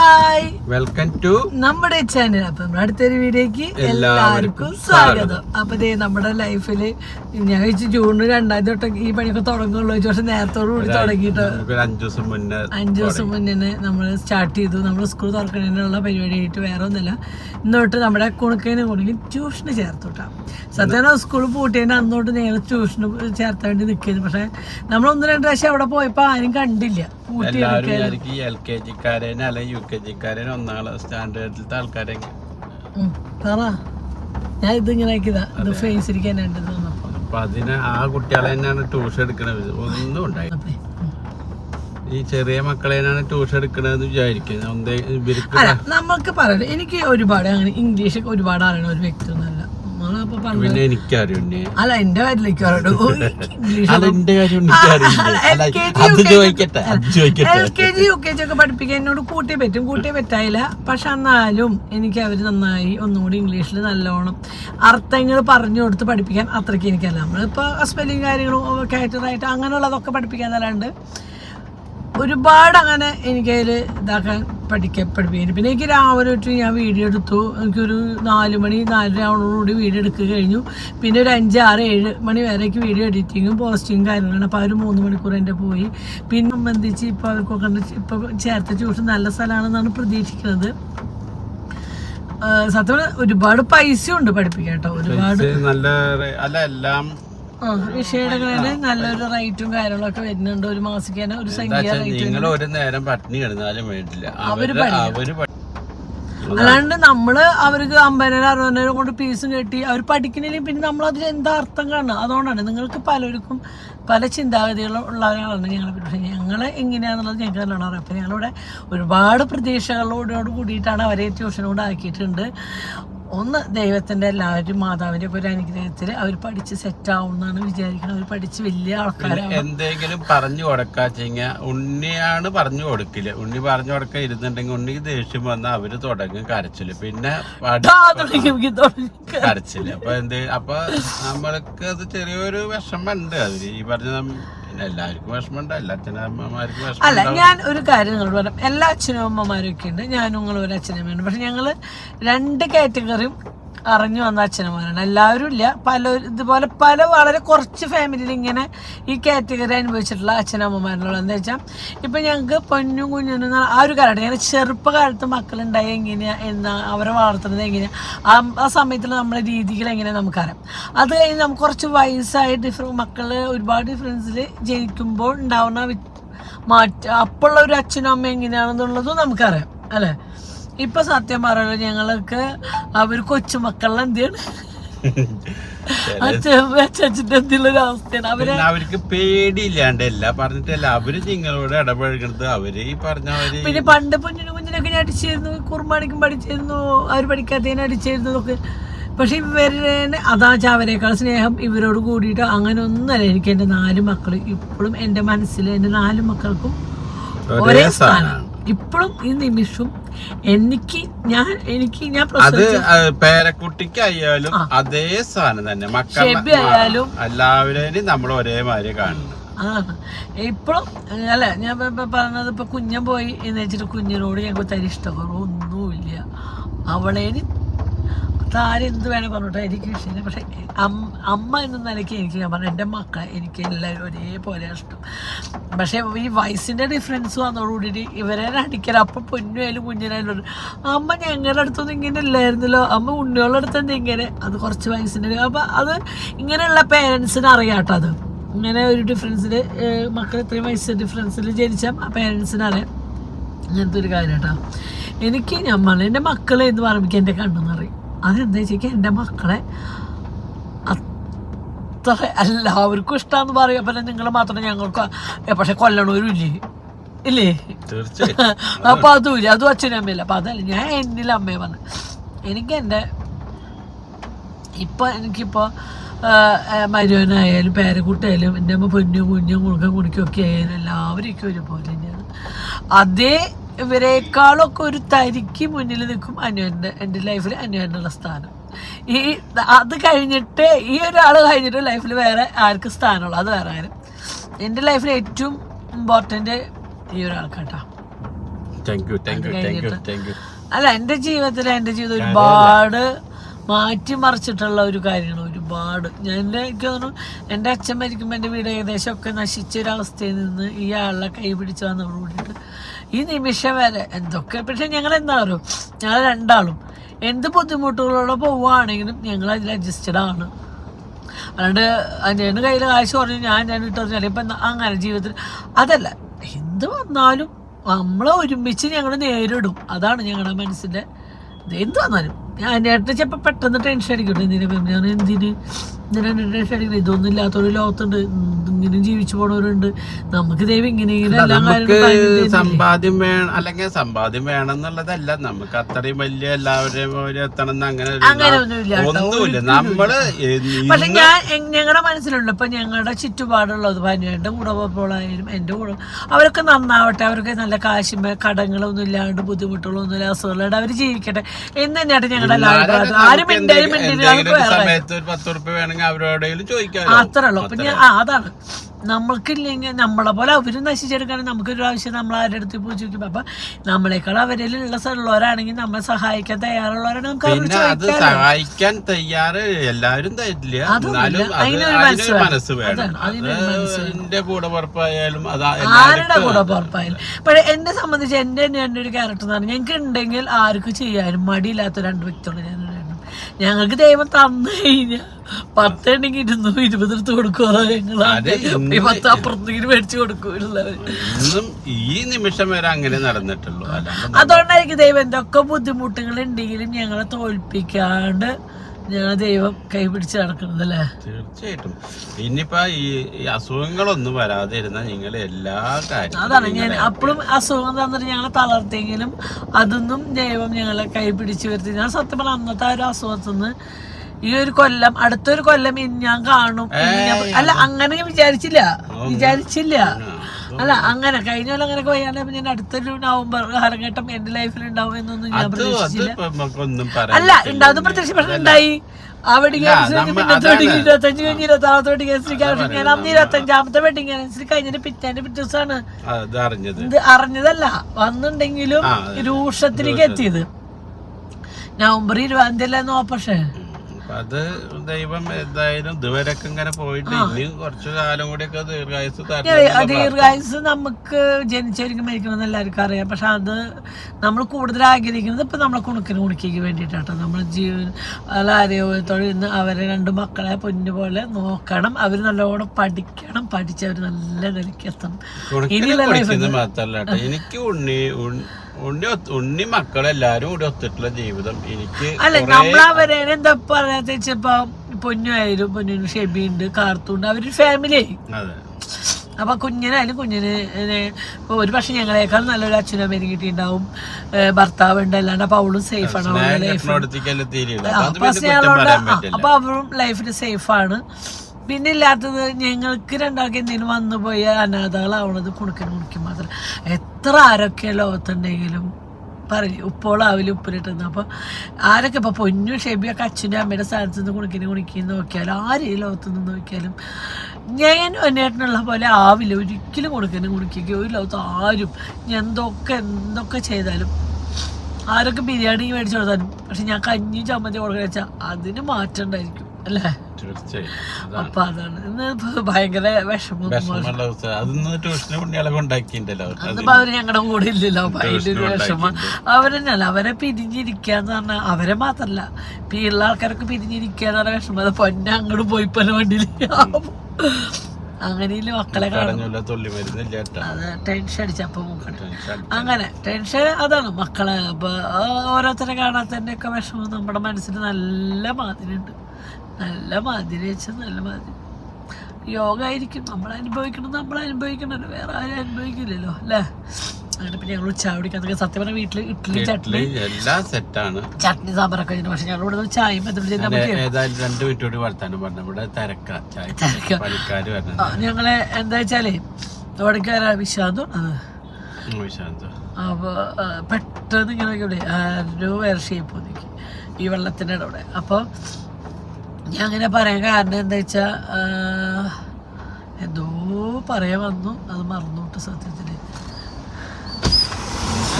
Hi. Welcome to നമ്മുടെ channel അപ്പൊ നമ്മുടെ അടുത്തൊരു വീഡിയോക്ക് എല്ലാവർക്കും സ്വാഗതം. അപ്പൊ ദേ നമ്മുടെ ലൈഫിൽ ഞാൻ വെച്ച് ജൂൺ രണ്ടാം തൊട്ട് ഈ പണിയൊക്കെ തുടങ്ങുള്ളൂ. ഒരു വർഷം നേരത്തോടു കൂടി തുടങ്ങിയിട്ട്. അഞ്ചു ദിവസം മുന്നേ അഞ്ചു ദിവസം മുന്നേ നമ്മൾ സ്റ്റാർട്ട് ചെയ്തു. നമ്മൾ സ്കൂൾ തുറക്കുന്നതിനുള്ള പരിപാടിയായിട്ട് വേറെ ഒന്നുമില്ല. ഇന്നോട്ട് നമ്മുടെ കുണുക്കതിന് കുണുക്കി ട്യൂഷന് ചേർത്തു കേട്ടോ സത്യം സ്കൂൾ പൂട്ടിയതിന് അന്നോട്ട് നേരെ ട്യൂഷന് ചേർത്താൻ വേണ്ടി നിൽക്കുന്നു. പക്ഷെ നമ്മൾ ഒന്ന് രണ്ട് പ്രാവശ്യം അവിടെ പോയപ്പോൾ ആരും കണ്ടില്ല. എല്ലാവരും വിചാരിക്കും എൽ കെ ജിക്കാരനെ അല്ലെ യു കെ ജിക്കാരനെ ഒന്നാം ക്ലാസ് സ്റ്റാൻഡേർഡിലത്തെ ആൾക്കാരെ പറ. ഞാൻ ഇതിങ്ങനെ ആക്കിയതാ. ഇത് ഫേസ് ഇരിക്കാൻ വേണ്ടി തോന്നപ്പോ അപ്പൊ അതിന് ആ കുട്ടികളെ തന്നെയാണ് ട്യൂഷൻ എടുക്കണത്. ഒന്നും ഉണ്ടായി. ഈ ചെറിയ മക്കളെ തന്നെയാണ് ട്യൂഷൻ എടുക്കണതെന്ന് വിചാരിക്കുന്നത് നമുക്ക് പറയാം എനിക്ക് ഒരുപാട് അങ്ങനെ ഇംഗ്ലീഷ് ഒരുപാട് അറിയണ ഒരു വ്യക്തി ഒന്നല്ല പിന്നെ എനിക്കറിയുണ്ട് അല്ല എന്റെ കാര്യത്തിലേക്ക് പറയട്ടോ ഇംഗ്ലീഷ് അത് എന്റെ കാര്യം അത് ചോദിക്കട്ടെ അത് ചോദിക്കട്ടെ L K G U K G ഒക്കെ പഠിപ്പിക്കാൻ എന്നോട് കൂട്ടിയേ പറ്റും. കൂട്ടിയേ പറ്റായില്ല. പക്ഷെ എന്നാലും എനിക്ക് അവർ നന്നായി ഒന്നുകൂടി ഇംഗ്ലീഷിൽ നല്ലോണം അർത്ഥങ്ങൾ പറഞ്ഞു കൊടുത്ത് പഠിപ്പിക്കാൻ അത്രയ്ക്ക് എനിക്കല്ല നമ്മളിപ്പോൾ സ്പെല്ലിങ് കാര്യങ്ങളും കാറ്ററായിട്ട് അങ്ങനെയുള്ളതൊക്കെ പഠിപ്പിക്കാൻ അല്ലാണ്ട് ഒരുപാട് അങ്ങനെ എനിക്കതിൽ ഇതാക്കാൻ പഠിപ്പിക്കുന്നു പിന്നെ എനിക്ക് രാവിലെ തൊട്ട് ഞാൻ വീഡിയോ എടുത്തു. എനിക്കൊരു നാല് മണി നാലര ആവണോടുകൂടി വീഡിയോ എടുക്കുക കഴിഞ്ഞു. പിന്നെ ഒരു അഞ്ച് ആറ് ഏഴ് മണി വരേക്ക് വീഡിയോ എഡിറ്റിങ്ങും പോസ്റ്റിങ്ങും കാര്യങ്ങളാണ്. അപ്പോൾ ആ ഒരു മൂന്ന് മണിക്കൂർ എന്റെ പോയി. പിന്നെ സംബന്ധിച്ച് ഇപ്പോൾ അവർക്കൊക്കെ ഇപ്പോൾ ചേർത്ത ട്യൂഷൻ നല്ല സ്ഥലമാണെന്നാണ് പ്രതീക്ഷിക്കുന്നത്. സത്യം ഒരുപാട് പൈസ ഉണ്ട് പഠിപ്പിക്കാം കേട്ടോ. ഒരുപാട് നല്ല അല്ല എല്ലാം ആ വിഷയങ്ങളിൽ നല്ലൊരു റേറ്റും കാര്യങ്ങളൊക്കെ വരുന്നുണ്ട്. ഒരു മാസിക്ക് തന്നെ ഒരു സംഖ്യ നിങ്ങൾ ഒരു നേരം പട്ടിണി കിടന്നാലും വേണ്ടില്ല. അവർ അവർ അല്ലാണ്ട് നമ്മൾ അവർക്ക് അമ്പതിനായിരം അറുപതിനായിരം കൊണ്ട് ഫീസും കെട്ടി അവർ പഠിക്കുന്നില്ലെങ്കിൽ പിന്നെ നമ്മൾ അതിൽ എന്താ അർത്ഥം കാണുക? അതുകൊണ്ടാണ് നിങ്ങൾക്ക് പലർക്കും പല ചിന്താഗതികളും ഉള്ളവരാണ് ഞങ്ങളെ. പറ്റി ഞങ്ങളെ എങ്ങനെയാണെന്നുള്ളത് ഞങ്ങൾക്ക് നല്ലോണം അറിയാം. അപ്പം ഞങ്ങളിവിടെ ഒരുപാട് പ്രതീക്ഷകളോടോട് കൂടിയിട്ടാണ് അവരെ ട്യൂഷനോട് ആക്കിയിട്ടുണ്ട്. ഒന്ന് ദൈവത്തിന്റെ എല്ലാവരും മാതാവിന്റെ ഒരു അനുഗ്രഹത്തിൽ അവർ പഠിച്ച് സെറ്റ് ആവുമെന്നാണ് വിചാരിക്കുന്നത് അവർ പഠിച്ച് വലിയ ആൾക്കാരാണ്. എന്തെങ്കിലും പറഞ്ഞു കൊടുക്കാച്ചെങ്ക ഉണ്ണിയാണ് പറഞ്ഞു കൊടുക്കില്ല ഉണ്ണി പറഞ്ഞു കൊടുക്കാൻ ഇരുന്നുണ്ടെങ്കിൽ ഉണ്ണി ദേഷ്യം വന്നാൽ അവർ തുടങ്ങും കരച്ചിൽ. പിന്നെ കരച്ചില്ല അപ്പൊ എന്ത് അപ്പൊ നമ്മൾക്ക് അത് ചെറിയൊരു വിഷമമുണ്ട്. അതിന് ഈ പറഞ്ഞ എല്ലാവർക്കും എല്ലാ അല്ല ഞാൻ ഒരു കാര്യം നിങ്ങളോട് പറയാം. എല്ലാ അച്ഛനും അമ്മമാരും ഒക്കെ ഉണ്ട്. ഞാനും നിങ്ങളും ഒരു അച്ഛനമ്മയുണ്ട്. പക്ഷെ ഞങ്ങൾ രണ്ട് കാറ്റഗറിയും അറിഞ്ഞു വന്ന അച്ഛനമാരാണ് എല്ലാവരും ഇല്ല. പല ഇതുപോലെ പല വളരെ കുറച്ച് ഫാമിലിയിൽ ഇങ്ങനെ ഈ കാറ്റഗറി അനുഭവിച്ചിട്ടുള്ള അച്ഛനമ്മമാരുള്ള എന്താ വെച്ചാൽ ഇപ്പം ഞങ്ങൾക്ക് പൊന്നും കുഞ്ഞും ആ ഒരു കാലഘട്ടം. ഞാൻ ചെറുപ്പകാലത്ത് മക്കളുണ്ടായി എങ്ങനെയാ എന്നാ അവരെ വളർത്തുന്നത് എങ്ങനെയാ ആ ആ സമയത്തുള്ള നമ്മളെ രീതികൾ എങ്ങനെയാ നമുക്കറിയാം. അത് കഴിഞ്ഞ് നമുക്ക് കുറച്ച് വയസ്സായി ഡിഫറ മക്കൾ ഒരുപാട് ഡിഫറൻസിൽ ജനിക്കുമ്പോൾ ഉണ്ടാവുന്ന മാറ്റ അപ്പോഴുള്ള ഒരു അച്ഛനും അമ്മ എങ്ങനെയാണെന്നുള്ളതും നമുക്കറിയാം. അല്ലേ? ഇപ്പൊ സത്യം പറയുന്നത് ഞങ്ങൾക്ക് അവർ കൊച്ചുമക്കളിൽ എന്താണ് അവർക്ക് പേടിയില്ലാണ്ട് പേടിയില്ലാണ്ടല്ല പറഞ്ഞിട്ടല്ല അവർ നിങ്ങളോട് ഇടപഴകുന്നത് അവർ ഈ പറഞ്ഞ പിന്നെ പണ്ട് കുഞ്ഞിനും കുഞ്ഞിനൊക്കെ ഞാൻ അടിച്ചിരുന്നു കുർമാണിക്കും പഠിച്ചിരുന്നു അവർ പഠിക്കാത്തതിനെ അടിച്ചിരുന്നതൊക്കെ പക്ഷെ ഇവരെ അതാ വെച്ചാൽ അവരെക്കാൾ സ്നേഹം ഇവരോട് കൂടിയിട്ട് അങ്ങനെ ഒന്നല്ല എനിക്ക് എന്റെ നാല് മക്കൾ ഇപ്പോഴും എന്റെ മനസ്സിൽ എന്റെ നാല് മക്കൾക്കും ഒരേ സ്ഥാനമാണ്. ഇപ്പോഴും ഈ നിമിഷവും എനിക്ക് ഞാൻ എനിക്ക് ഞാൻ അത് പേരക്കുട്ടിക്കായാലും അതേ സാധനം തന്നെ. മക്കളായാലും എല്ലാവരെയും നമ്മൾ ഒരേമാതിരി കാണുന്നു ഇപ്പോഴും അല്ല ഞാൻ പറഞ്ഞത് ഇപ്പൊ കുഞ്ഞൻ പോയി എന്ന് വെച്ചിട്ട് കുഞ്ഞിനോട് ഞങ്ങൾക്ക് തരി ഇഷ്ടക്കുറവ് ഒന്നുമില്ല. അവളേന് താരെന്ത് വേണേ പറഞ്ഞോട്ടെ? എനിക്ക് വിഷയമില്ല. പക്ഷെ അമ്മ എന്ന നിലയ്ക്ക് എനിക്ക് ഞാൻ പറഞ്ഞു എന്റെ മക്ക എനിക്ക് എല്ലാവരും ഒരേപോലെ ഇഷ്ടം. പക്ഷേ ഈ വയസ്സിന്റെ ഡിഫറൻസ് വന്നതോടുകൂടി ഇവരെ അടിക്കല. അപ്പം പൊന്നുമായാലും കുഞ്ഞിനായാലും അമ്മ ഞങ്ങളുടെ അടുത്തൊന്നും ഇങ്ങനെ ഇല്ലായിരുന്നല്ലോ. അമ്മ ഉണ്ണികളുടെ അടുത്ത് ഇങ്ങനെ? അത് കുറച്ച് വയസ്സിന്റെ അപ്പം അത് ഇങ്ങനെയുള്ള പേരൻസിന് അറിയാട്ടോ അത്. ഇങ്ങനെ ഒരു ഡിഫറൻസിൽ മക്കൾ ഇത്രയും വയസ്സ് ഡിഫറൻസിൽ ജനിച്ച പേരൻസിന് അറിയാം. അങ്ങനത്തെ ഒരു കാര്യം കേട്ടോ. എനിക്ക് ഞാൻ പറഞ്ഞു എന്റെ മക്കളെ എന്ന് പറയുമ്പോൾ എന്റെ കണ്ണെന്ന് പറയും അതെന്താ വെച്ചാൽ എന്റെ മക്കളെ അത്ര എല്ലാവർക്കും ഇഷ്ടമാണെന്ന് പറയും അപ്പം നിങ്ങൾ മാത്രമേ ഞങ്ങൾക്ക് പക്ഷെ കൊല്ലണവരും ഇല്ലേ? ഇല്ലേ അപ്പൊ അതുമില്ല. അതും അച്ഛനും അമ്മയില്ല അപ്പൊ അതല്ല ഞാൻ എന്നിൽ അമ്മയെ പറഞ്ഞു എനിക്ക് എന്റെ ഇപ്പൊ എനിക്കിപ്പോ മരുവനായാലും പേരക്കുട്ടിയായാലും എന്റെ അമ്മ പൊന്നും കുഞ്ഞും കുണുക്കം ഒക്കെ ആയാലും എല്ലാവരും ഒരുപോലെ തന്നെയാണ്. അതേ ഇവരെക്കാളൊക്കെ ഒരു തരിക്ക് മുന്നിൽ നിൽക്കും അനുവന്റെ എന്റെ ലൈഫിൽ അനുവനുള്ള സ്ഥാനം. ഈ അത് കഴിഞ്ഞിട്ട് ഈ ഒരാൾ കഴിഞ്ഞിട്ട് ലൈഫിൽ വേറെ ആർക്ക് സ്ഥാനമുള്ളൂ അത് വേറെ ആരും. എന്റെ ലൈഫിൽ ഏറ്റവും ഇമ്പോർട്ടന്റ് ഈ ഒരാൾക്കാട്ടാ. അല്ല എന്റെ ജീവിതത്തിൽ എന്റെ ജീവിതം ഒരുപാട് മാറ്റിമറിച്ചിട്ടുള്ള ഒരു കാര്യമാണ് ഒരുപാട്. ഞാൻ എന്റെ എനിക്ക് തോന്നുന്നു എന്റെ അച്ഛൻ മരിക്കുമ്പോൾ എന്റെ വീട് ഏകദേശം ഒക്കെ നശിച്ച ഒരവസ്ഥയിൽ നിന്ന് ഈ ആളെ കൈ പിടിച്ച് വന്നതോട് കൂടിയിട്ട് ഈ നിമിഷം വരെ എന്തൊക്കെ പക്ഷെ ഞങ്ങൾ എന്താ പറയുക ഞങ്ങൾ രണ്ടാളും എന്ത് ബുദ്ധിമുട്ടുകളോടെ പോവുകയാണെങ്കിലും ഞങ്ങൾ അതിൽ അഡ്ജസ്റ്റഡ് ആണ്. അല്ലാണ്ട് എന്റെ കയ്യിൽ കാശ് പറഞ്ഞു ഞാൻ ഞാൻ ഇട്ട് പറഞ്ഞാൽ ഇപ്പം അങ്ങനെ ജീവിതത്തിൽ? അതല്ല എന്ത് വന്നാലും നമ്മളെ ഒരുമിച്ച് ഞങ്ങൾ നേരിടും. അതാണ് ഞങ്ങളുടെ മനസ്സിന്റെ എന്ത് വന്നാലും. ഞാൻ എന്റെ ചിലപ്പോൾ പെട്ടെന്ന് ടെൻഷൻ അടിക്കട്ടെ. എന്തിനാ എന്തിന്? ടെൻഷൻ അടിക്കുന്നത് ഇതൊന്നും ഇല്ലാത്തൊരു ലോകത്തുണ്ട്. ഇങ്ങനെ ജീവിച്ചു പോണവരുണ്ട്. നമുക്ക് ദൈവം ഇങ്ങനെ ഇങ്ങനെ നമുക്ക്? സമ്പാദ്യം വേണം അല്ലെങ്കിൽ സമ്പാദ്യം വേണം എന്നുള്ളതല്ല നമുക്ക് അത്രയും വലിയ എല്ലാവരെയും എത്തണം എന്ന് അങ്ങനെ ഒന്നുമില്ല നമ്മൾ പക്ഷെ ഞാൻ ഞങ്ങളുടെ മനസ്സിലുണ്ട്. ഇപ്പൊ ഞങ്ങളുടെ ചുറ്റുപാടുള്ളത് ഭാര്യയുടെ കൂടെ പോകുമ്പോഴായാലും എന്റെ കൂടെ അവരൊക്കെ നന്നാവട്ടെ. അവരൊക്കെ നല്ല കാശും കടങ്ങളൊന്നും ഇല്ലാണ്ട് ബുദ്ധിമുട്ടുകളൊന്നും ഇല്ല അസുഖങ്ങളുണ്ട് അവർ ജീവിക്കട്ടെ. എന്ന് തന്നെയാണ് ഞങ്ങളുടെ ആരും മിണ്ടായി സമയത്ത് ഒരു പത്ത് ഉറുപ്പ് വേണമെങ്കിൽ അവരോടെങ്കിലും ചോദിക്കാമല്ലോ അത്രേ ഉള്ളൂ ആ അതാണ്. നമ്മൾക്കില്ലെങ്കിൽ നമ്മളെ പോലെ അവരും നമുക്ക് ഒരു ആവശ്യം നമ്മൾ ആരുടെ അടുത്ത് പോയി ചോദിക്കും അപ്പൊ നമ്മളെക്കാൾ അവരിലുള്ള ഉള്ളവരാണെങ്കിൽ നമ്മളെ സഹായിക്കാൻ തയ്യാറുള്ളവരാണ് നമുക്ക് അവരോട് പിന്നെ അത് സഹായിക്കാൻ തയ്യാറ് എല്ലാവരും തരില്ല. അതിനൊരു മനസ്സ് വേണം. കൂടെ പുറപ്പായാലും ആരുടെ കൂടെ പുറപ്പായാലും? പക്ഷെ എന്നെ സംബന്ധിച്ച് എന്റെ തന്നെ എന്റെ ഒരു ക്യാരക്ടർ എന്ന് പറഞ്ഞാൽ ഞങ്ങൾക്ക് ഉണ്ടെങ്കിൽ ആർക്കും ചെയ്യാനും മടിയില്ലാത്ത രണ്ട് വ്യക്തികളുണ്ട് ഞാൻ. ഞങ്ങൾക്ക് ദൈവം തന്നു കഴിഞ്ഞാൽ പത്തുണ്ടെങ്കിൽ ഇരുന്നു ഇരുപതെടുത്ത് കൊടുക്കുക ഞങ്ങൾ പത്ത് അപ്പുറത്തേക്ക് മേടിച്ചു കൊടുക്കൂലുള്ളവർ ഈ നിമിഷം വരെ അങ്ങനെ നടന്നിട്ടുള്ളൂ. അതുകൊണ്ടായിരിക്കും ദൈവം എന്തൊക്കെ ബുദ്ധിമുട്ടുകൾ ഉണ്ടെങ്കിലും ഞങ്ങളെ തോൽപ്പിക്കാണ്ട് ഞങ്ങൾ ദൈവം കൈപിടിച്ച് നടക്കുന്നത് അല്ലേ തീർച്ചയായിട്ടും. ഇനിയിപ്പോ ഈ അസുഖങ്ങളൊന്നും വരാതെ ഇരുന്ന നിങ്ങൾ എല്ലാ അതാണ് ഞാൻ അപ്പോഴും അസുഖം തന്നിട്ട് ഞങ്ങളെ തളർത്തിയെങ്കിലും അതൊന്നും ദൈവം ഞങ്ങളെ കൈപിടിച്ച് വരുത്തി. ഞാൻ സത്യം പറഞ്ഞ അന്നത്തെ ആ ഒരു അസുഖത്തിൽ നിന്ന് ഈ ഒരു കൊല്ലം അടുത്തൊരു കൊല്ലം ഇനി ഞാൻ കാണും. അല്ല അങ്ങനെ വിചാരിച്ചില്ല. വിചാരിച്ചില്ല. അല്ല അങ്ങനെ കഴിഞ്ഞ കൊല്ലം അങ്ങനെ വയ്യാണ്ട് ഞാൻ അടുത്തൊരു നവംബർ കാലഘട്ടം എന്റെ ലൈഫിൽ ഉണ്ടാവും എന്നൊന്നും ഞാൻ പ്രതീക്ഷിച്ചില്ല. അല്ല ഉണ്ടാവുന്ന പ്രത്യക്ഷ പ്രശ്നം ഉണ്ടായി ആ വെഡിങ് ഇരുപത്തഞ്ച് കഴിഞ്ഞ് വെഡിങ് ആവശ്യം അന്ന് ഇരുപത്തഞ്ചാമത്തെ വെഡിങ് കഴിഞ്ഞിട്ട് പിറ്റേന്റെ പിറ്റേ ദിവസമാണ് ഇത് അറിഞ്ഞതല്ല. വന്നുണ്ടെങ്കിലും രൂക്ഷത്തിലേക്ക് എത്തിയത്. നവംബർ ഇരുപതാം തീയതി അല്ലായിരുന്നു ഓപ്പറേഷൻ? അപ്പൊ അത് ദൈവം എന്തായാലും ഇതുവരെയൊക്കെ ഇങ്ങനെ പോയിട്ട് ഇനി കുറച്ചു കാലം കൂടിയൊക്കെ ദീർഘായുസ് ദീർഘായുസ് നമുക്ക് ജനിച്ചവർക്ക് മരിക്കണമെന്ന് എല്ലാവർക്കും അറിയാം. പക്ഷെ അത് നമ്മൾ കൂടുതൽ ആഗ്രഹിക്കുന്നത് ഇപ്പം നമ്മളെ കുണുക്കിന് കുണുക്കിക്ക് വേണ്ടിയിട്ടാട്ടോ. നമ്മൾ ജീവൻ ആരോഗ്യത്തോടെ ഇന്ന് അവരെ രണ്ട് മക്കളെ പൊന്നു പോലെ നോക്കണം. അവർ നല്ലോണം പഠിക്കണം. പഠിച്ച് അവർ നല്ല നിലയ്ക്ക് എത്തണം. ഇനിയുള്ള എനിക്ക് ഉണ്ണി ഉണ്ണി ഉണ്ണി മക്കളെല്ലാരും കൂടി ഒത്തിട്ടുള്ള ജീവിതം. എനിക്ക് അല്ല നമ്മളവരെ അവരെ എന്താ വെച്ചപ്പോ പൊന്നു ആയാലും പൊന്നിന് ഷെബി ഉണ്ട് കാർത്തുണ്ട് അവരൊരു ഫാമിലി അപ്പൊ കുഞ്ഞിനായാലും കുഞ്ഞിന് ഒരു പക്ഷെ ഞങ്ങളെക്കാൾ നല്ലൊരു അച്ഛനും അമ്മയും കിട്ടിയിട്ടുണ്ടാവും. ഭർത്താവ് ഉണ്ട് അല്ലാണ്ട് അപ്പൊ അവളും സേഫ് ആണ്. അവളുടെ ലൈഫ് അപ്പൊ അവളും ലൈഫിന് സേഫ് ആണ് സ്നേഹമുണ്ട്. അപ്പൊ അവരും ലൈഫിൽ സേഫാണ് പിന്നെ ഇല്ലാത്തത് ഞങ്ങൾക്ക് രണ്ടാൾക്ക് എന്തെങ്കിലും വന്നു പോയ അനാഥകളാവണത് കുണുക്കിന് കുണിക്കും മാത്രം. എത്ര ആരൊക്കെ ലോകത്തുണ്ടെങ്കിലും പറയും ഉപ്പോളാവില്ല ഉപ്പിലിട്ടുന്നത് അപ്പോൾ ആരൊക്കെ ഇപ്പോൾ പൊന്നു ഷെബിയൊക്കെ അച്ഛന്റെ അമ്മയുടെ സ്ഥാനത്ത് നിന്ന് കുണിക്കിന് കുണിക്കുന്നു നോക്കിയാലും ആര് ഈ ലോകത്ത് നിന്ന് നോക്കിയാലും ഞാൻ ഒന്നേട്ടനുള്ള പോലെ ആവില്ല ഒരിക്കലും കുണുക്കിന് കുണിക്കുക ഒരു ലോകത്ത് ആരും എന്തൊക്കെ എന്തൊക്കെ ചെയ്താലും ആരൊക്കെ ബിരിയാണി മേടിച്ചു കൊടുത്താലും പക്ഷെ ഞാൻ കഞ്ഞി ചമ്മന്തി കൊടുക്കുക വെച്ചാൽ അതിന് മാറ്റം ഉണ്ടായിരിക്കും. അല്ലേ? തീർച്ചയായും. അതാണ്. അപ്പൊ അതാണ്. ഇന്ന് ഇപ്പൊ ഭയങ്കര വിഷമം വിഷമമുള്ള ദിവസം. അതൊന്ന് ട്യൂഷന് കുട്ടികളെ കൊണ്ടാക്കിണ്ടല്ലോ അന്നിപ്പോ അവർ ഞങ്ങളുടെ കൂടെ ഇല്ലല്ലോ. വിഷമം. അവരെന്നല്ല അവരെ പിരിഞ്ഞിരിക്കാന്ന് പറഞ്ഞാൽ അവരെ മാത്രല്ല. ഇപ്പൊ ഉള്ള ആൾക്കാരൊക്കെ പിരിഞ്ഞിരിക്കാന്ന് പറഞ്ഞ വിഷമം. അത് പൊന്ന അങ്ങോട്ട് പോയി പോലെ വണ്ടിയിൽ അങ്ങനെയല്ലേ മക്കളെ ടെൻഷൻ അടിച്ചപ്പോ അങ്ങനെ ടെൻഷൻ അതാണ്. മക്കളെ ഓരോരുത്തരെ കാണാത്തന്റെ ഒക്കെ വിഷമം നമ്മുടെ മനസ്സിന് നല്ല മാതിരിയുണ്ട്. നല്ല മാതിരി വെച്ചാൽ നല്ല മാതിരി. യോഗ ആയിരിക്കും. നമ്മൾ അനുഭവിക്കണം നമ്മൾ അനുഭവിക്കണം വേറെ ആരും അനുഭവിക്കില്ലല്ലോ അല്ലേ? അങ്ങനെ പിന്നെ ഞങ്ങൾ ഉച്ച കുടിക്കാന്നൊക്കെ സത്യം പറഞ്ഞ വീട്ടിൽ ഇഡ്ഡലി ചട്നി ഇഡ്ഡലി എല്ലാം സെറ്റാണ് ചട്നി സാമ്പാറൊക്കെ കഴിഞ്ഞു. പക്ഷെ ഞങ്ങൾ ഇവിടെ ചായ ഏതായാലും രണ്ട് മിനിറ്റ് കൂടി വർത്താനം പറഞ്ഞു. ഇവിടെ തിരക്ക. ചായ ഞങ്ങളെ എന്താ വെച്ചാലേ അവിടേക്ക് വിശാന്തോ വിശാന്ത അപ്പോൾ പെട്ടെന്ന് ഇങ്ങനെ ഇവിടെ ആരോ വേറെ ഷേപ്പ് ഈ വെള്ളത്തിന്റെ അവിടെ അപ്പോൾ ഞാൻ അങ്ങനെ പറയാൻ കാരണം എന്താ വെച്ചാൽ എന്തോ പറയാൻ വന്നു. അത് മറന്നോട്ട് സത്യത്തിൽ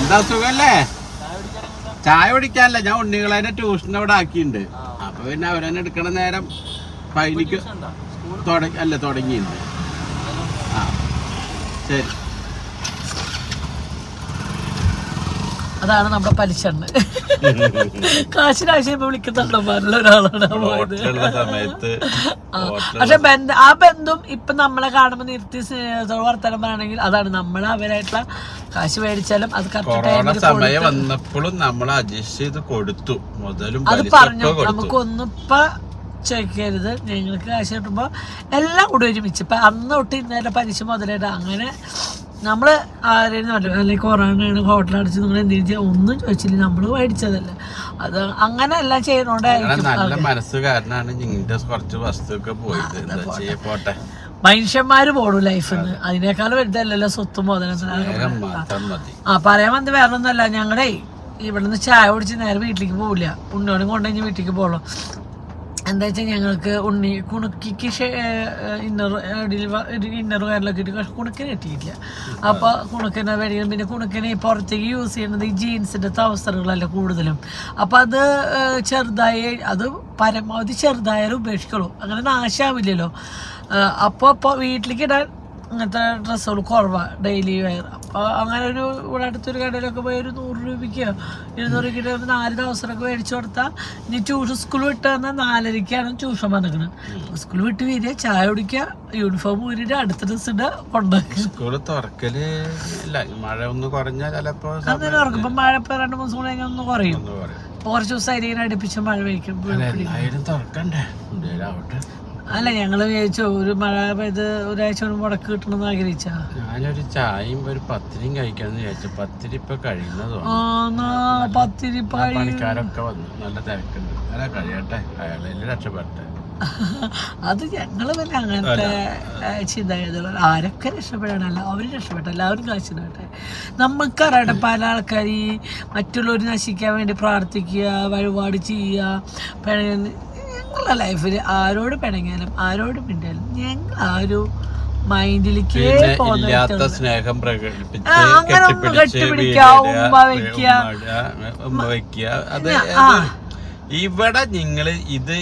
എന്താ സുഖല്ലേ? ചായ കുടിക്കാനല്ല ഞാൻ ഉണ്ണികളെ ട്യൂഷൻ അവിടെ ആക്കിയിട്ടുണ്ട് അപ്പൊ പിന്നെ അവരെന്നെ എടുക്കണ നേരം പൈനിക്ക് തുടങ്ങി അല്ല തുടങ്ങിയിട്ടുണ്ട് ആ ശരി. അതാണ് നമ്മുടെ പലിശണ്ണ് കാശിനാശം വിളിക്കുന്നുണ്ടമാരിൽ ഒരാളാണ് ആ പോയത് ഹോട്ടലുള്ള സമയത്ത് ആ, ഹോട്ടലുള്ള പക്ഷെ ബന്ധ ആ ബന്ധം ഇപ്പൊ നമ്മളെ കാണുമ്പോൾ നിർത്തി സ്നേഹത്തോട് വർത്തനം പറയണെങ്കിൽ അതാണ് നമ്മൾ അവരായിട്ടുള്ള കാശ് മേടിച്ചാലും അത് കറക്റ്റ് കൊറോണ സമയം വന്നപ്പോഴും നമ്മൾ അഡ്ജസ്റ്റ് ചെയ്ത് കൊടുത്തു. മുതലും അത് പറഞ്ഞു. ഒക്കെ കൊടുത്തു. നമുക്കൊന്നും ഇപ്പൊ ചോദിക്കരുത് ഞങ്ങൾക്ക് കാശ് കിട്ടുമ്പോൾ എല്ലാം കൂടി ഒരുമിച്ച്. ഇപ്പം അന്ന് തൊട്ട് ഇന്നലെ പലിശ മുതലായിട്ട് അങ്ങനെ നമ്മൾ ആരെയും പറഞ്ഞു അല്ലെങ്കിൽ കൊറോണയാണ് ഹോട്ടൽ അടിച്ച് നിങ്ങൾ എന്തെങ്കിലും ചെയ്യാൻ ഒന്നും ചോദിച്ചില്ല. നമ്മൾ മേടിച്ചതല്ല. അത് അങ്ങനെ എല്ലാം ചെയ്യുന്നോണ്ടായിരിക്കും നല്ല മനുഷ്യന്മാര് പോണു ലൈഫിൽ നിന്ന് അതിനേക്കാൾ വലുതല്ലല്ലോ സ്വത്തും മതി. ആ പറയാൻ വന്നത് വേറെ ഒന്നല്ല ഞങ്ങളെ ഇവിടുന്ന് ചായ കുടിച്ച് നേരെ വീട്ടിലേക്ക് പോവില്ല. ഉണ്ണിയോടും കൊണ്ടുകഴിഞ്ഞ് വീട്ടിലേക്ക് പോകുള്ളൂ എന്താ വെച്ചാൽ ഞങ്ങൾക്ക് ഉണ്ണി കുണുക്കിക്ക് ഇന്നർ ഇന്നർ വയറിലൊക്കെ ഇട്ട് പക്ഷെ കുണുക്കിന് കിട്ടിയിട്ടില്ല. അപ്പോൾ കുണുക്കിനെ മേടിക്കണം പിന്നെ കുണുക്കിനെ പുറത്തേക്ക് യൂസ് ചെയ്യുന്നത് ഈ ജീൻസിന്റെ തവസറുകളല്ല കൂടുതലും. അപ്പോൾ അത് ചെറുതായി അത് പരമാവധി ചെറുതായാലും ഉപേക്ഷിക്കുള്ളൂ. അങ്ങനെ നാശാവില്ലല്ലോ. അപ്പോൾ അപ്പോൾ വീട്ടിലേക്ക് ഇടാൻ അങ്ങനത്തെ ഡ്രസ്സുകൾ കുറവാണ് ഡെയിലി വെയർ അപ്പോൾ അങ്ങനെ ഒരു ഇവിടെ അടുത്തൊരു കടയിലൊക്കെ പോയി ഒരു നൂറ് രൂപയ്ക്കോ ഇരുന്നൂറ് രൂപയ്ക്ക് ഒരു നാല് ദിവസമൊക്കെ മേടിച്ചു കൊടുത്താൽ ഇനി ട്യൂഷൻ സ്കൂൾ വിട്ട് വന്നാൽ നാലരയ്ക്കാണ് ട്യൂഷൻ വന്നിരിക്കുന്നത് സ്കൂൾ വിട്ട് വരിക ചായ കുടിക്കുക യൂണിഫോം ഊരിട്ട് അടുത്ത ഡ്രസ്സ് ഇടുക കൊണ്ടുപോയി സ്കൂൾ തുറക്കൽ ഇല്ല മഴ ഒന്ന് കുറഞ്ഞാൽ ചിലപ്പോ അങ്ങനെ ഉറക്കും. ഇപ്പം മഴ ഇപ്പോൾ രണ്ട് മൂന്ന് ദിവസം കഴിഞ്ഞാൽ ഒന്ന് കുറയും. കുറച്ച് ദിവസം അരിയിനെ അടുപ്പിച്ച് മഴ വയ്ക്കും എന്തായാലും തുറക്കണ്ടേ? ആവട്ടെ. അല്ല ഞങ്ങൾ വിചാരിച്ചു ഒരു മഴ പെയ്ത് ഒരാഴ്ച കൊണ്ട് മുടക്ക് കിട്ടണമെന്ന് ആഗ്രഹിച്ച. ഞാനൊരു ചായയും ഒരു പത്തിരിയും കഴിക്കാന്ന് വിചാരിച്ചു. പത്തിരി ഇപ്പൊ കഴിയുന്നത് ആ എന്നാ പത്തിരി പണിക്കാരൊക്കെ വന്നു. നല്ല തിരക്കുണ്ട്. അല്ല കഴിയട്ടെ. അയാളെ രക്ഷപ്പെട്ടെ അത് ഞങ്ങൾ പിന്നെ അങ്ങനത്തെ ചിന്താഗതികൾ ആരൊക്കെ രക്ഷപ്പെടണമല്ലോ അവർ രക്ഷപ്പെട്ട എല്ലാവരും കാശിനാട്ടെ നമുക്കറിയട്ടെ പല ആൾക്കാർ ഈ മറ്റുള്ളവർ നശിക്കാൻ വേണ്ടി പ്രാർത്ഥിക്കുക വഴിപാട് ചെയ്യുക ഞങ്ങളുടെ ലൈഫിൽ ആരോട് പിണങ്ങിയാലും ആരോട് മിണ്ടാലും ഞങ്ങൾ ആ ഒരു മൈൻഡിലേക്ക് ഇല്ലാത്ത സ്നേഹം പ്രകടിപ്പിച്ച് കെട്ടിപ്പിടിച്ച് അത് ഇവിടെ നിങ്ങൾ ഇത്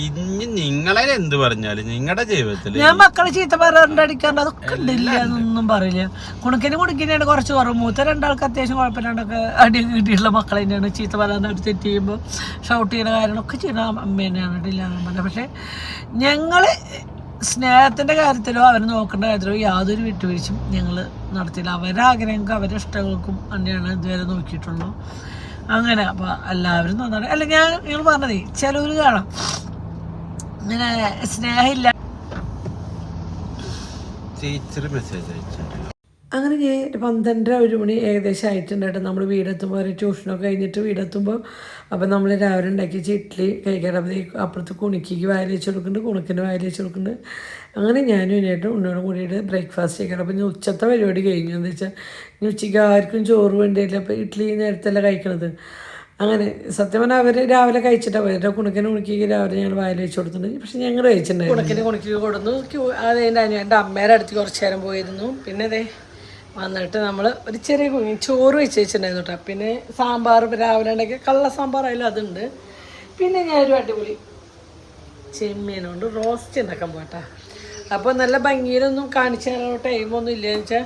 ഇനി നിങ്ങളെ എന്ത് പറഞ്ഞാലും? നിങ്ങളുടെ ജീവിതത്തിൽ ഞാൻ മക്കളെ ചീത്ത പറയാറുണ്ട് അടിക്കാറുണ്ട്. അതൊക്കെ ഉണ്ടില്ല എന്നൊന്നും പറയില്ല. കുണുക്കിന് കുണുക്കിനാണ് കുറച്ച് കുറവ് മൂത്ത രണ്ടാൾക്ക് അത്യാവശ്യം കുഴപ്പമില്ലാണ്ടൊക്കെ അടി കിട്ടിയിട്ടുള്ള മക്കളെ തന്നെയാണ്. ചീത്ത പറയാനായിട്ട് തെറ്റ് ചെയ്യുമ്പോൾ ഷൗട്ട് ചെയ്യുന്ന കാര്യങ്ങളൊക്കെ ചെയ്യുന്ന അമ്മ തന്നെയാണ്. ഇല്ല പക്ഷേ ഞങ്ങൾ സ്നേഹത്തിന്റെ കാര്യത്തിലോ അവർ നോക്കേണ്ട കാര്യത്തിലോ യാതൊരു വിട്ടുവീഴ്ചയും ഞങ്ങൾ നടത്തിയില്ല. അവരുടെ ആഗ്രഹങ്ങൾക്കും അവരുടെ ഇഷ്ടങ്ങൾക്കും തന്നെയാണ് ഇതുവരെ നോക്കിയിട്ടുള്ളൂ. അങ്ങനെ അപ്പോൾ എല്ലാവരും നന്നാണ് അല്ല ഞാൻ നിങ്ങൾ പറഞ്ഞതേ ചിലവർ കാണാം. ഇങ്ങനെ സ്നേഹമില്ല. ടീച്ചർ മെസ്സേജ് അയച്ചിട്ടുണ്ട്. അങ്ങനെ ഞാൻ ഒരു പന്ത്രണ്ടര ഒരു മണി ഏകദേശം ആയിട്ടുണ്ട് കേട്ടോ. നമ്മൾ വീടെത്തുമ്പോൾ ഒരു ട്യൂഷനൊക്കെ കഴിഞ്ഞിട്ട് വീടെത്തുമ്പോൾ അപ്പം നമ്മൾ രാവിലെ ഉണ്ടാക്കി ഇഡ്ഡലി കഴിക്കാൻ അപ്പോൾ അപ്പുറത്ത് കുണിക്കിക്ക് വായിൽ വെച്ച് കൊടുക്കുന്നുണ്ട് കുണുക്കിന് വായിൽ വെച്ച് കൊടുക്കുന്നുണ്ട്. അങ്ങനെ ഞാനും ഇതിനായിട്ട് ഉണ്ണോടും കൂടിയിട്ട് ബ്രേക്ക്ഫാസ്റ്റ് കഴിക്കണം അപ്പം ഞാൻ ഉച്ചത്തെ പരിപാടി കഴിഞ്ഞു. എന്ന് വെച്ചാൽ ഇനി ഉച്ചയ്ക്ക് ആർക്കും ചോറ് വേണ്ടിയില്ല. അപ്പോൾ ഇഡ്ഡലി നേരത്തെ അല്ല കഴിക്കണത്? അങ്ങനെ സത്യം പറഞ്ഞാൽ അവർ രാവിലെ കഴിച്ചിട്ടാണ് പോയത്. കുണക്കിന് കുണക്കിക്ക് രാവിലെ ഞങ്ങൾ വായിൽ വെച്ച് കൊടുത്തിട്ടുണ്ട്. പക്ഷെ ഞങ്ങൾ കഴിച്ചിട്ടുണ്ടായിരുന്നു. കുണക്കിന് കുണുക്കി കൊടുന്നു. അത് എന്റെ എന്റെ അമ്മേടെ അടുത്ത് കുറച്ച് നേരം പോയിരുന്നു. പിന്നെ അതെ വന്നിട്ട് നമ്മൾ ഒരു ചെറിയ ചോറ് വെച്ച് വെച്ചിട്ടുണ്ടായിരുന്നു കേട്ടോ. പിന്നെ സാമ്പാർ രാവിലെ ഉണ്ടാക്കിയ കള്ള സാമ്പാറായാലും അതുണ്ട്. പിന്നെ ഞാനൊരു അടിപൊളി ചെമ്മീനുകൊണ്ട് റോസ്റ്റ് ഉണ്ടാക്കാൻ പോട്ടാ അപ്പോൾ നല്ല ഭംഗിയിലൊന്നും കാണിച്ചു തരാനോ ടൈമൊന്നും ഇല്ലയെന്ന് വെച്ചാൽ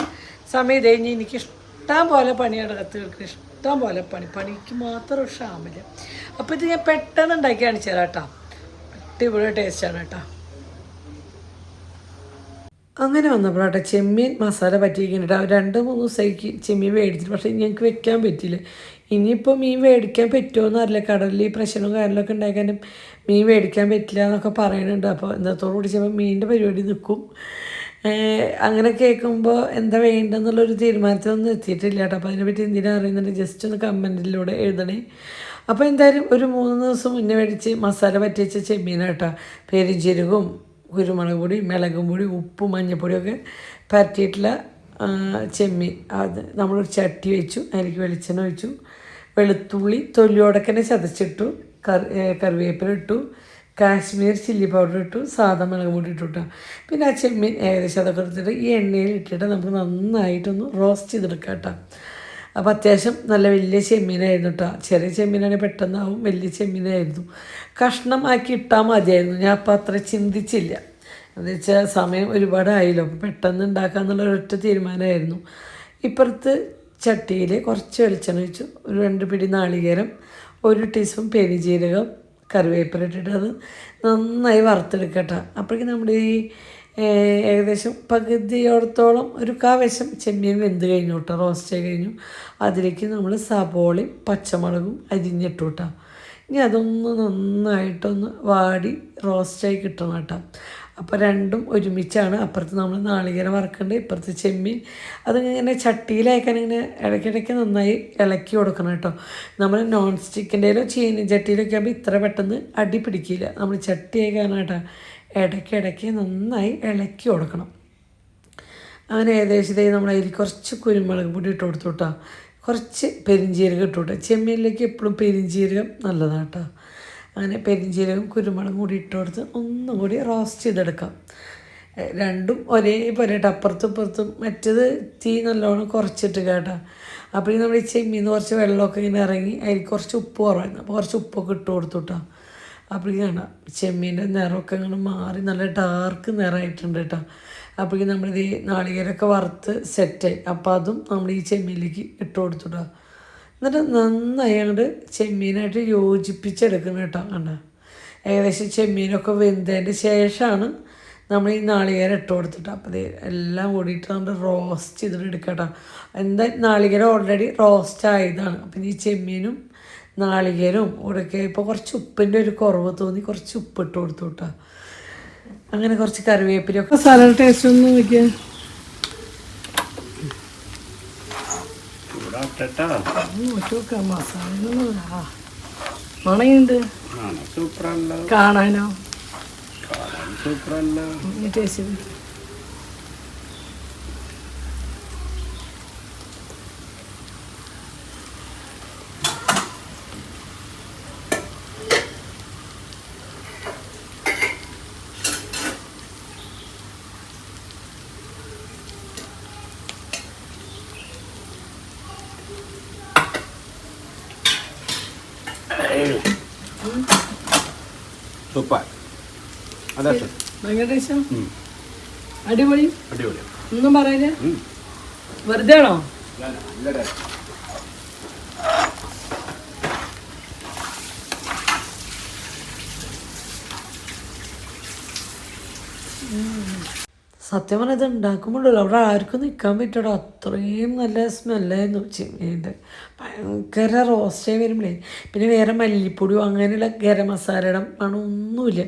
സമയം ഇതേ എനിക്ക് ഇഷ്ടം പോലെ പണിയെടുക്കത്ത് കത്ത് കിടക്കുന്നത് ഇഷ്ടം പോലെ പണി. പണിക്ക് മാത്രം ക്ഷാമില്ല അപ്പോൾ ഇത് ഞാൻ പെട്ടെന്ന് ഉണ്ടാക്കി കാണിച്ചു തരാം കേട്ടോ. അടിപൊളി ടേസ്റ്റാണ് കേട്ടോ. അങ്ങനെ വന്നപ്പോഴാട്ടെ ചെമ്മീൻ മസാല പറ്റിയിരിക്കുന്നുണ്ട് രണ്ട് മൂന്ന് ദിവസത്തേക്ക് ചെമ്മീൻ മേടിച്ചിട്ട് പക്ഷേ ഞങ്ങൾക്ക് വെക്കാൻ പറ്റിയില്ല. ഇനിയിപ്പോൾ മീൻ മേടിക്കാൻ പറ്റുമോ എന്നറിയില്ല കടലിൽ ഈ പ്രശ്നവും കാര്യങ്ങളൊക്കെ ഉണ്ടാക്കാനും മീൻ മേടിക്കാൻ പറ്റില്ല എന്നൊക്കെ പറയുന്നുണ്ട്. അപ്പോൾ ഇന്നത്തോടു കൂടി ചിലപ്പോൾ മീനിന്റെ പരിപാടി നിൽക്കും. അങ്ങനെ കേൾക്കുമ്പോൾ എന്താ വേണ്ടെന്നുള്ളൊരു തീരുമാനത്തിലൊന്നും എത്തിയിട്ടില്ല കേട്ടോ. അപ്പോൾ അതിനെപ്പറ്റി എന്തിനാ അറിയുന്നുണ്ട് ജസ്റ്റ് ഒന്ന് കമന്റിലൂടെ എഴുതണേ. അപ്പോൾ എന്തായാലും ഒരു മൂന്ന് ദിവസം മുന്നേ മേടിച്ച് മസാല പറ്റിച്ച വെച്ച കേട്ടോ. പെരിഞ്ചീരകവും കുരുമുളക് പൊടി മിളകും പൊടി ഉപ്പ് മഞ്ഞപ്പൊടിയൊക്കെ പരറ്റിയിട്ടുള്ള ചെമ്മീൻ. അത് നമ്മളൊരു ചട്ടി വെച്ചു അതിലേക്ക് വെളിച്ചെണ്ണ ഒഴിച്ചു വെളുത്തുള്ളി തൊലിയോടക്കനെ ചതച്ചിട്ടു കറി കറിവേപ്പില ഇട്ടു കാശ്മീർ ചില്ലി പൗഡർ ഇട്ടു സാധാ മുളക് പൊടി ഇട്ടു പിന്നെ ആ ചെമ്മീൻ ഏകദേശം അതൊക്കെ എടുത്തിട്ട് ഈ എണ്ണയിൽ ഇട്ടിട്ട് നമുക്ക് നന്നായിട്ടൊന്ന് റോസ്റ്റ് ചെയ്തെടുക്കാം കേട്ടോ അപ്പോൾ അത്യാവശ്യം നല്ല വലിയ ചെമ്മീനായിരുന്നു കേട്ടോ ചെറിയ ചെമ്മീനാണെങ്കിൽ പെട്ടെന്നാവും വലിയ ചെമ്മീനായിരുന്നു. കഷ്ണമാക്കി ഇട്ടാൽ മതിയായിരുന്നു. ഞാൻ അപ്പോൾ അത്ര ചിന്തിച്ചില്ല. എന്ന് വെച്ചാൽ സമയം ഒരുപാടായല്ലോ. അപ്പോൾ പെട്ടെന്ന് ഉണ്ടാക്കാമെന്നുള്ള ഒരൊറ്റ തീരുമാനമായിരുന്നു ഇപ്പുറത്ത് ചട്ടിയിൽ കുറച്ച് വെളിച്ചെണ്ണ വെച്ചു ഒരു രണ്ട് പിടി നാളികേരം ഒരു ടീസ്പൂൺ പെരിജീരകം കറിവേപ്പില ഇട്ടിട്ട് അത് നന്നായി വറുത്തെടുക്കട്ടെ. അപ്പോഴേക്കും നമ്മുടെ ഈ ഏകദേശം പകുതിയോടത്തോളം ഒരു കാവശം ചെമ്മീൻ വെന്ത് കഴിഞ്ഞു കേട്ടോ. റോസ്റ്റ് ചെയ്ത് കഴിഞ്ഞു. അതിലേക്ക് നമ്മൾ സബോളയും പച്ചമുളകും അരിഞ്ഞിട്ടു കേട്ടോ. ഇനി അതൊന്ന് നന്നായിട്ടൊന്ന് വാടി റോസ്റ്റായി കിട്ടണം കേട്ടോ. അപ്പോൾ രണ്ടും ഒരുമിച്ചാണ്. അപ്പുറത്ത് നമ്മൾ നാളികേരം വറക്കേണ്ടത് ഇപ്പുറത്ത് ചെമ്മീൻ. അതിങ്ങനെ ചട്ടിയിലയക്കാൻ ഇങ്ങനെ ഇടയ്ക്കിടയ്ക്ക് നന്നായി ഇളക്കി കൊടുക്കണം കേട്ടോ. നമ്മൾ നോൺ സ്റ്റിക്കിന്റെയിലോ ചീനി ചട്ടിയിലൊക്കെ ആകുമ്പോൾ ഇത്ര പെട്ടെന്ന് അടി പിടിക്കില്ല. നമ്മൾ ചട്ടി ആയിക്കാണ് കേട്ടോ ഇടയ്ക്കിടയ്ക്ക് നന്നായി ഇളക്കി കൊടുക്കണം. അങ്ങനെ ഏകദേശം നമ്മൾ അതിൽ കുറച്ച് കുരുമുളക് പൊടി ഇട്ട് കൊടുത്തു കേട്ടോ. കുറച്ച് പെരിഞ്ചീരകം ഇട്ടു കേട്ടോ ചെമ്മീനിലേക്ക് എപ്പോഴും പെരിഞ്ചീരകം നല്ലതാണ് കേട്ടോ. അങ്ങനെ പെരിഞ്ചീരകം കുരുമുളകും കൂടി ഇട്ട് കൊടുത്ത് ഒന്നും കൂടി റോസ്റ്റ് ചെയ്തെടുക്കാം. രണ്ടും ഒരേപോലെ കേട്ടോ അപ്പുറത്തും ഇപ്പുറത്തും മറ്റേത് തീ നല്ലോണം കുറച്ചിട്ട് കേട്ടോ. അപ്പോൾ നമ്മൾ ഈ ചെമ്മീന്ന് കുറച്ച് വെള്ളമൊക്കെ ഇങ്ങനെ ഇറങ്ങി അതിൽ കുറച്ച് ഉപ്പ് കുറവായിരുന്നു. അപ്പോൾ കുറച്ച് ഉപ്പൊക്കെ ഇട്ട് കൊടുത്തു കേട്ടോ അപ്പോഴേക്കും കാണാം ചെമ്മീന്റെ നിറമൊക്കെ ഇങ്ങനെ മാറി നല്ല ഡാർക്ക് നിറമായിട്ടുണ്ട് കേട്ടോ അപ്പോഴേക്കും നമ്മളിത് നാളികേരമൊക്കെ വറുത്ത് സെറ്റായി അപ്പോൾ അതും നമ്മൾ ഈ ചെമ്മീനിലേക്ക് ഇട്ട് കൊടുത്തുട്ടോ എന്നിട്ട് നന്നായി അങ്ങോട്ട് ചെമ്മീനായിട്ട് യോജിപ്പിച്ചെടുക്കണം കേട്ടോ കണ്ട? ഏകദേശം ചെമ്മീനൊക്കെ വെന്തതിന്റെ ശേഷമാണ് നമ്മൾ ഈ നാളികേരം ഇട്ട് കൊടുത്തിട്ട് അപ്പോൾ എല്ലാം കൂടിയിട്ട് നമ്മൾ റോസ്റ്റ് ചെയ്തിട്ട് എടുക്കട്ടോ എന്താ നാളികേരം ഓൾറെഡി റോസ്റ്റ് ആയതാണ്. അപ്പം ഈ ചെമ്മീനും നാളികേരവും ഉടക്കെ ഇപ്പോൾ കുറച്ച് ഉപ്പിന്റെ ഒരു കുറവ് തോന്നി കുറച്ച് ഉപ്പ് ഇട്ട് കൊടുത്തു കേട്ടോ. അങ്ങനെ കുറച്ച് കറിവേപ്പിലൊക്കെ മസാല ടേസ്റ്റ് ഒന്ന് നോക്കിയാ. നോക്കി നോക്കാം മസാല മണയുണ്ട്. കാണാനോ? സൂപ്പറല്ലോ. ടേസ്റ്റ് ടേസ്റ്റാ അടിപൊളി? അടിപൊളി. ഒന്നും പറയില്ല. വെറുതെ ആണോ? സത്യം പറഞ്ഞാൽ ഇത് ഉണ്ടാക്കുമ്പോഴല്ലോ അവിടെ ആർക്കും നിൽക്കാൻ പറ്റടോ അത്രയും നല്ല സ്മെല്ലായിരുന്നു. ചിമ്മിന്റെ ഭയങ്കര റോസ്റ്റായി വരുമ്പോഴേ പിന്നെ വേറെ മല്ലിപ്പൊടിയോ അങ്ങനെയുള്ള ഗരം മസാലയുടെ മണമൊന്നുമില്ല.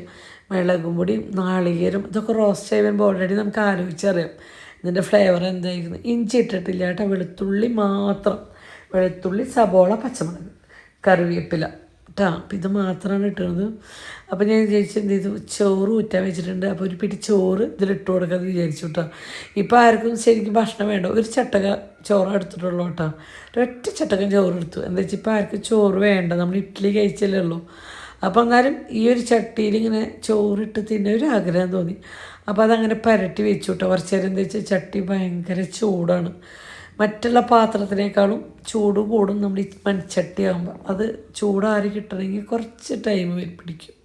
മുളകും പൊടിയും നാളികേരം ഇതൊക്കെ റോസ്റ്റ് വരുമ്പോൾ ഓൾറെഡി നമുക്ക് ആലോചിച്ചറിയാം. ഇതിന്റെ ഫ്ലേവർ എന്തായിരുന്നു? ഇഞ്ചി ഇട്ടിട്ടില്ല കേട്ടോ വെളുത്തുള്ളി മാത്രം. വെളുത്തുള്ളി സബോള പച്ചമുളക് കറിവേപ്പില കേട്ടോ അപ്പം ഇത് മാത്രമാണ് ഇട്ടുന്നത് അപ്പോൾ ഞാൻ വിചാരിച്ചു എന്ത് ചെയ്തു? ചോറ് ഊറ്റാൻ വെച്ചിട്ടുണ്ട്. അപ്പോൾ ഒരു പിടി ചോറ് ഇതിലിട്ട് കൊടുക്കാമെന്ന് വിചാരിച്ചു കേട്ടോ ഇപ്പോൾ ആർക്കും ശരിക്കും ഭക്ഷണം വേണ്ട. ഒരു ചട്ടക ചോറ് എടുത്തിട്ടുള്ളൂ കേട്ടോ ഒരൊറ്റ ചട്ടകം ചോറ് എടുത്തു. എന്താ വെച്ചാൽ ഇപ്പോൾ ആർക്കും ചോറ് വേണ്ട. നമ്മൾ ഇഡ്ഡലി കഴിച്ചല്ലേ ഉള്ളൂ. അപ്പോൾ എന്നാലും ഈ ഒരു ചട്ടിയിൽ ഇങ്ങനെ ചോറിട്ട് തിന്നാൻ ഒരു ആഗ്രഹം തോന്നി. അപ്പോൾ അതങ്ങനെ പരട്ടി വെച്ചു കേട്ടോ കുറച്ച് നേരം എന്താ വെച്ചാൽ ചട്ടി ഭയങ്കര ചൂടാണ്. മറ്റുള്ള പാത്രത്തിനേക്കാളും ചൂട് കൂടും നമ്മുടെ ഈ മൺചട്ടി ആകുമ്പോൾ അത് ചൂടാറി കിട്ടണമെങ്കിൽ കുറച്ച് ടൈം പിടിക്കും.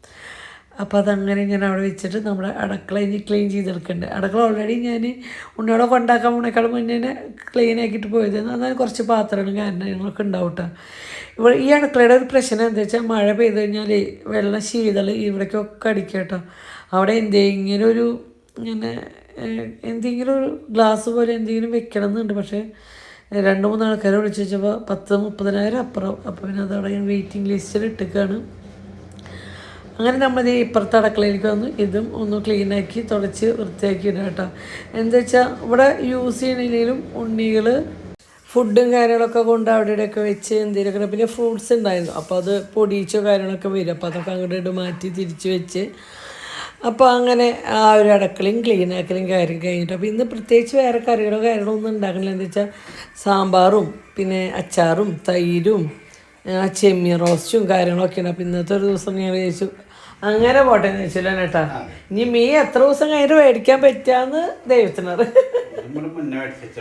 അപ്പോൾ അതങ്ങനെ ഞാൻ അവിടെ വെച്ചിട്ട് നമ്മുടെ അടുക്കള ഇനി ക്ലീൻ ചെയ്തെടുക്കേണ്ടത് അടുക്കള ഓൾറെഡി ഞാൻ ഉണ്ണിയോടെ കൊണ്ടാക്കാൻ പോണേക്കാളും മുന്നേ തന്നെ ക്ലീൻ ആക്കിയിട്ട് പോയത്. എന്നാൽ കുറച്ച് പാത്രങ്ങളും കാരണങ്ങളൊക്കെ ഉണ്ടാവും കേട്ടോ ഇവിടെ ഈ അടുക്കളയുടെ ഒരു പ്രശ്നം എന്താ വെച്ചാൽ മഴ പെയ്ത് കഴിഞ്ഞാൽ വെള്ളം ശീതൾ ഇവിടേക്കൊക്കെ അടിക്കട്ടോ കേട്ടോ. അവിടെ എന്തെങ്കിലും ഒരു ഇങ്ങനെ എന്തെങ്കിലും ഒരു ഗ്ലാസ് പോലെ എന്തെങ്കിലും വെക്കണം എന്നുണ്ട് പക്ഷേ രണ്ട് മൂന്ന് ആൾക്കാരെ വിളിച്ച് വെച്ചപ്പോൾ പത്ത് മുപ്പതിനായിരം അപ്പുറം. അപ്പോൾ പിന്നെ അതവിടെ ഞാൻ വെയിറ്റിംഗ് ലിസ്റ്റിൽ ഇട്ടിക്കാണ്. അങ്ങനെ നമ്മൾ ഈ ഇപ്പുറത്തെ അടുക്കളയിലേക്ക് വന്നു ഇതും ഒന്ന് ക്ലീനാക്കി തുടച്ച് വൃത്തിയാക്കി ഇടാം കേട്ടോ. എന്താ വെച്ചാൽ ഇവിടെ യൂസ് ചെയ്യണില്ലെങ്കിലും ഉണ്ണികൾ ഫുഡും കാര്യങ്ങളൊക്കെ കൊണ്ട് അവിടെ ഇവിടെയൊക്കെ വെച്ച് എന്തെങ്കിലുമൊക്കെ പിന്നെ ഫ്രൂട്ട്സ് ഉണ്ടായിരുന്നു. അപ്പോൾ അത് പൊടിയിച്ചോ കാര്യങ്ങളൊക്കെ വരും. അപ്പോൾ അതൊക്കെ അങ്ങോട്ട് ഇട്ട് മാറ്റി തിരിച്ച് വെച്ച് അപ്പോൾ അങ്ങനെ ആ ഒരു അടക്കളയും ക്ലീൻ ആക്കലും കാര്യം കഴിഞ്ഞിട്ട് അപ്പോൾ ഇന്ന് പ്രത്യേകിച്ച് വേറെ കറികളോ കാര്യങ്ങളോ ഒന്നും ഉണ്ടാക്കണില്ല. എന്താ വെച്ചാൽ സാമ്പാറും പിന്നെ അച്ചാറും തൈരും ചെമ്മീൻ റോസ്റ്റും കാര്യങ്ങളൊക്കെയാണ്. അപ്പോൾ ഇന്നത്തെ ഒരു ദിവസം ഞാൻ വിചാരിച്ചു അങ്ങനെ പോട്ടെ നിശ്ചലൻ കേട്ടാ ഇനി മീ എത്ര ദിവസം കഴിഞ്ഞിട്ട് മേടിക്കാൻ പറ്റാന്ന്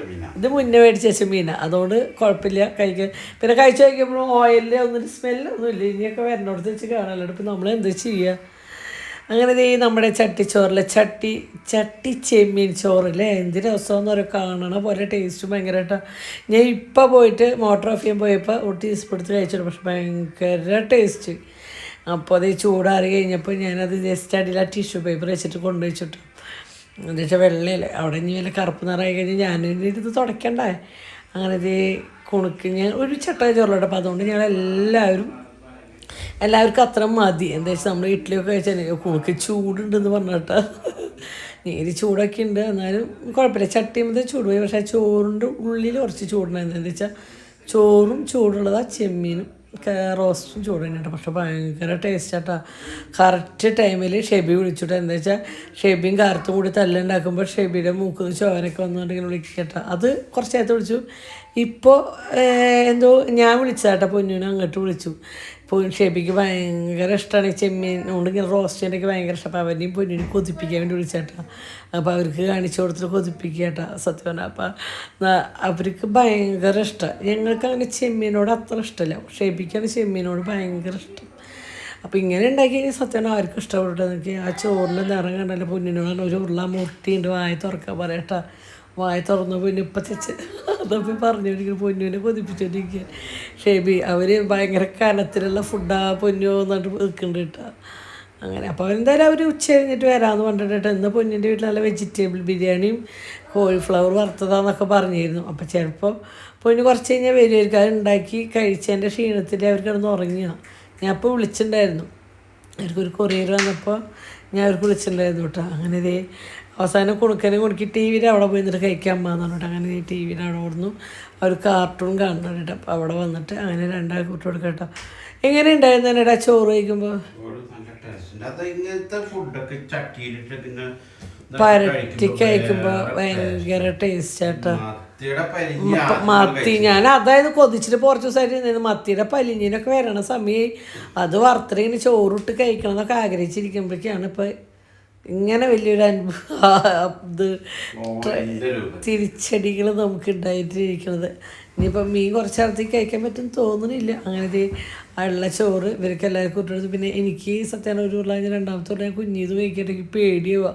മീനാ. ഇത് മുന്നേ മേടിച്ച മീന. അതുകൊണ്ട് കുഴപ്പമില്ല. കഴിക്കാൻ. പിന്നെ കഴിച്ചു കഴിക്കുമ്പോൾ ഓയിലിൽ ഒന്നും സ്മെല്ലൊന്നും ഇല്ല. ഇനിയൊക്കെ വരണോടത്ത് വെച്ച് കാണാമല്ലോ ഇപ്പം നമ്മൾ എന്താ ചെയ്യുക അങ്ങനെ ദേ നമ്മുടെ ചട്ടിച്ചോറിലെ ചട്ടി ചട്ടി ചെമ്മീൻ ചോറില്ലേ എന്ത് രസമെന്ന് പറയുക കാണണ പോലെ ടേസ്റ്റ് ഭയങ്കരമായിട്ട് ഞാൻ ഇപ്പോൾ പോയിട്ട് മോട്ടർ ഓഫ് ചെയ്യാൻ പോയപ്പോൾ ഒരു ടീസ്പൂൺ എടുത്ത് കഴിച്ചിട്ട് പക്ഷെ ഭയങ്കര ടേസ്റ്റ് അപ്പോൾ അത് ചൂടാറി കഴിഞ്ഞപ്പോൾ ഞാനത് ജസ്റ്റ് അടിയിൽ ആ ടിഷ്യൂ പേപ്പർ വെച്ചിട്ട് കൊണ്ടുവച്ചിട്ടു. എന്താ വെച്ചാൽ വെള്ളയില്ല അവിടെ ഇനി വല്ല കറുപ്പ് നിറയായി കഴിഞ്ഞാൽ ഞാനിനി ഇത് തുടയ്ക്കണ്ടേ? അങ്ങനെ ഇത് കുണുക്ക് ഞാൻ ഒരു ചട്ട ചോറിലോട്ട്. അപ്പോൾ അതുകൊണ്ട് ഞങ്ങൾ എല്ലാവരും എല്ലാവർക്കും അത്ര മതി. എന്താ വെച്ചാൽ നമ്മൾ ഇഡ്ഡലിയൊക്കെ കഴിച്ചാൽ കുണുക്ക് ചൂടുണ്ടെന്ന് പറഞ്ഞിട്ട്. നീര് ചൂടൊക്കെ ഉണ്ട് എന്നാലും കുഴപ്പമില്ല. ചട്ടിയുമ്പോൾ ചൂട് പോയി പക്ഷേ ചോറിന്റെ ഉള്ളിൽ കുറച്ച് ചൂടുണ്ടായിരുന്നു. എന്താ വെച്ചാൽ ചോറും ചൂടുള്ളതാ ചെമ്മീനും. റോസ്റ്റും ചൂട് തന്നെയാണ് പക്ഷെ ഭയങ്കര ടേസ്റ്റ് ആട്ടാ കറക്റ്റ് ടൈമിൽ ഷെബി വിളിച്ചിട്ട് എന്താ വെച്ചാൽ ഷെബിയും കാർത്തും കൂടി തല്ലുണ്ടാക്കുമ്പോൾ ഷെബിയുടെ മൂക്ക് ചോരൊക്കെ വന്നുകൊണ്ടിങ്ങനെ വിളിക്കട്ടെ അത് കുറച്ച് നേരത്തെ വിളിച്ചു. ഇപ്പോൾ എന്തോ ഞാൻ വിളിച്ചതാട്ടോ പൊന്നുവിനെ അങ്ങോട്ട് വിളിച്ചു. ഷെബിക്ക് ഭയങ്കര ഇഷ്ടമാണ് കൊണ്ട് ഇങ്ങനെ റോസ്റ്റിന്റെയൊക്കെ ഭയങ്കര ഇഷ്ടം. അപ്പോൾ അവരെയും പൊന്നിന് കൊതിപ്പിക്കാൻ വേണ്ടി വിളിച്ചേട്ടാ. അപ്പോൾ അവർക്ക് കാണിച്ചു കൊടുത്തിട്ട് കൊതിപ്പിക്കുക കേട്ടാ സത്യം പറഞ്ഞാൽ അപ്പോൾ അവർക്ക് ഭയങ്കര ഇഷ്ടം. ഞങ്ങൾക്ക് അങ്ങനെ ചെമ്മീനോട് അത്ര ഇഷ്ടമല്ല ഷെബിക്കാണ് ചെമ്മീനോട് ഭയങ്കര ഇഷ്ടം. അപ്പോൾ ഇങ്ങനെ ഉണ്ടാക്കി കഴിഞ്ഞാൽ സത്യം ആർക്കും ഇഷ്ടപ്പെട്ടു എനിക്ക് ആ ചോറിന്റെ നിറം കണ്ടല്ലോ പൊന്നിനോടാണ് ഒരു ഉരുള മുട്ടിയുണ്ട് വായ തുറക്കാൻ പറയട്ടാ വായ തുറന്നു പൊന്നു ഇപ്പം തെച്ച് അതപ്പോൾ പറഞ്ഞുകൊണ്ടിരിക്കുന്നു പൊന്നുവിനെ കൊതിപ്പിച്ചോണ്ടിരിക്കുക ഷേബി അവർ ഭയങ്കര കനത്തിലുള്ള ഫുഡാ പൊന്നു എന്നിട്ട് നിൽക്കുന്നുണ്ട് കേട്ടോ. അങ്ങനെ അപ്പോൾ എന്തായാലും അവർ ഉച്ച കഴിഞ്ഞിട്ട് വരാമെന്ന് പറഞ്ഞിട്ട് ഇന്ന് പൊന്നിന്റെ വീട്ടിൽ നല്ല വെജിറ്റബിൾ ബിരിയാണിയും കോളിഫ്ലവർ വറുത്തതാന്നൊക്കെ പറഞ്ഞിരുന്നു. അപ്പോൾ ചിലപ്പോൾ പൊന്നു കുറച്ച് കഴിഞ്ഞാൽ വരുമായിരിക്കും അത് ഉണ്ടാക്കി കഴിച്ചതിന്റെ ക്ഷീണത്തിൽ അവർ കിടന്ന് ഉറങ്ങിയ. ഞാൻ അപ്പോൾ വിളിച്ചിട്ടുണ്ടായിരുന്നു. അവർക്കൊരു കൊറിയർ വന്നപ്പോൾ ഞാൻ അവർക്ക് വിളിച്ചിട്ടുണ്ടായിരുന്നു കേട്ടോ. അങ്ങനെ ഇതേ അവസാനം കുണുക്കനെ കുണുക്കി ടി വിയിൽ അവിടെ പോയി നിന്നിട്ട് കഴിക്കാൻ അമ്മ പറഞ്ഞിട്ട് അങ്ങനെ ടി വിയിൽ അവിടെ ഓടുന്നു. അവർ കാർട്ടൂൺ കാണണം കേട്ടോ അപ്പോൾ അവിടെ വന്നിട്ട് അങ്ങനെ രണ്ടാൾക്ക് വിട്ടു കേട്ടോ. എങ്ങനെ ഉണ്ടായിരുന്നു എന്നടാ ചോറ് കഴിക്കുമ്പോൾ ഇങ്ങനത്തെ ഫുഡൊക്കെ ചട്ടിയിലിട്ട് ഇങ്ങനെ പരട്ടി കഴിക്കുമ്പോൾ ഭയങ്കര ടേസ്റ്റ് ആട്ടോ. മത്തിയുടെ പരിഞ്ഞി മത്തി ഞാൻ അതായത് കൊതിച്ചിട്ട് കുറച്ച് ദിവസമായിട്ട് മത്തിയുടെ പലിഞ്ഞിനൊക്കെ വരണ സമയം അത് വറുത്തിട്ട് ഇങ്ങനെ ചോറിട്ട് കഴിക്കണം എന്നൊക്കെ ആഗ്രഹിച്ചിരിക്കുമ്പോഴേക്കാണ് ഇപ്പം ഇങ്ങനെ വലിയൊരു അനുഭവം ഇത് തിരിച്ചടികൾ നമുക്ക് ഉണ്ടായിട്ടിരിക്കുന്നത് ഇനിയിപ്പം മീൻ കുറച്ച് നേരത്തേക്ക് കഴിക്കാൻ പറ്റും തോന്നുന്നില്ല. അങ്ങനെ ദേ ആ ഉള്ള ചോറ് ഇവർക്ക് എല്ലാവർക്കും ഇട്ടെടുത്ത് പിന്നെ എനിക്ക് സത്യം ഒരു ഉള്ള രണ്ടാമത്തെ ഉള്ള ഞാൻ കുഞ്ഞീത് കഴിക്കട്ടെങ്കിൽ പേടിയുവാ.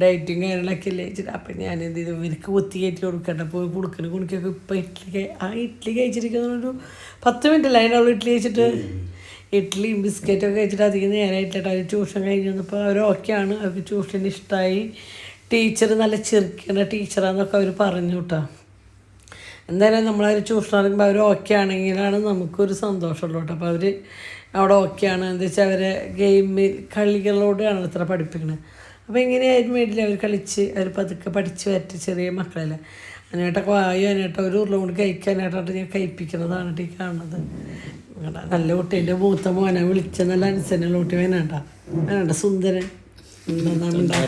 ഡയറ്റും കാര്യങ്ങളൊക്കെ അല്ലേ വെച്ചിട്ട് അപ്പം ഞാൻ എന്ത് ചെയ്തു? ഇവർക്ക് ഒത്തി കയറ്റി കൊടുക്കേണ്ട. പോയി കുടുക്കണ കുണിക്കൊക്കെ ഇപ്പം ഇഡ്ഡലി ആ ഇഡ്ഡലി കഴിച്ചിരിക്കുന്ന ഒരു പത്ത് മിനിറ്റ് അല്ല അതിനുള്ള ഇഡ്ഡലി കഴിച്ചിട്ട്? ഇഡ്ഡലിയും ബിസ്ക്കറ്റും ഒക്കെ കഴിച്ചിട്ട് അധികം നേരമായിട്ടോ അവർ ട്യൂഷൻ കഴിഞ്ഞ് വന്നപ്പോൾ അവർ ഓക്കെയാണ് അവർക്ക് ട്യൂഷൻ ഇഷ്ടമായി ടീച്ചർ നല്ല ചിരിക്കുന്ന ടീച്ചറാന്നൊക്കെ അവർ പറഞ്ഞു കേട്ടോ എന്തായാലും നമ്മളവർ ട്യൂഷൻ ഇറങ്ങുമ്പോൾ അവർ ഓക്കെ ആണെങ്കിലാണ് നമുക്കൊരു സന്തോഷമുള്ളൂ കേട്ടോ അപ്പോൾ അവർ അവിടെ ഓക്കെയാണ് എന്താ വെച്ചാൽ അവരെ ഗെയിമിൽ കളികളോടാണ് അത്ര പഠിപ്പിക്കുന്നത് അപ്പോൾ എങ്ങനെയായിരുന്നു വീട്ടിൽ അവർ കളിച്ച് അവർ പതുക്കെ പഠിച്ച് വരട്ടെ ചെറിയ മക്കളല്ലേ. അതിനായിട്ടൊക്കെ വായു? അതിനായിട്ട് ഒരു ഉരുള കൊണ്ട് കഴിക്കാനായിട്ടാണ് ഞാൻ കഴിപ്പിക്കുന്നതാണ് ഈ കാണുന്നത്. നല്ല കുട്ടി. എന്റെ മൂത്ത മോനെ. വിളിച്ച നല്ല അനുസരണ കുട്ടി. വേനാട്ടാ വേണ്ട. സുന്ദരൻ? ഉണ്ടാ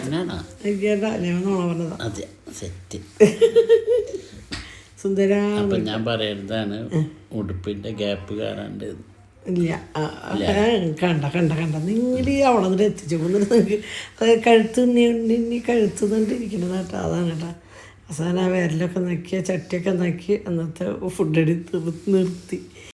ഞാൻ പറയുന്നതാണ് ഉടുപ്പിന്റെ ഗ്യാപ്പ് കാണാണ്ട്. ഇല്ല കണ്ട കണ്ട കണ്ട. നിങ്ങൾ അവിടെ നിന്ന് എത്തിച്ചു കൊണ്ടിട്ട് നിങ്ങൾക്ക് അത് കഴുത്ത് നിന്നിരിക്കുന്നത് കേട്ടോ. അതാണ് കേട്ടോ. അവസാനം ആ വിരലൊക്കെ നക്കിയ ചട്ടിയൊക്കെ നക്കി അന്നത്തെ ഫുഡ് എടുത്ത് നിർത്തി.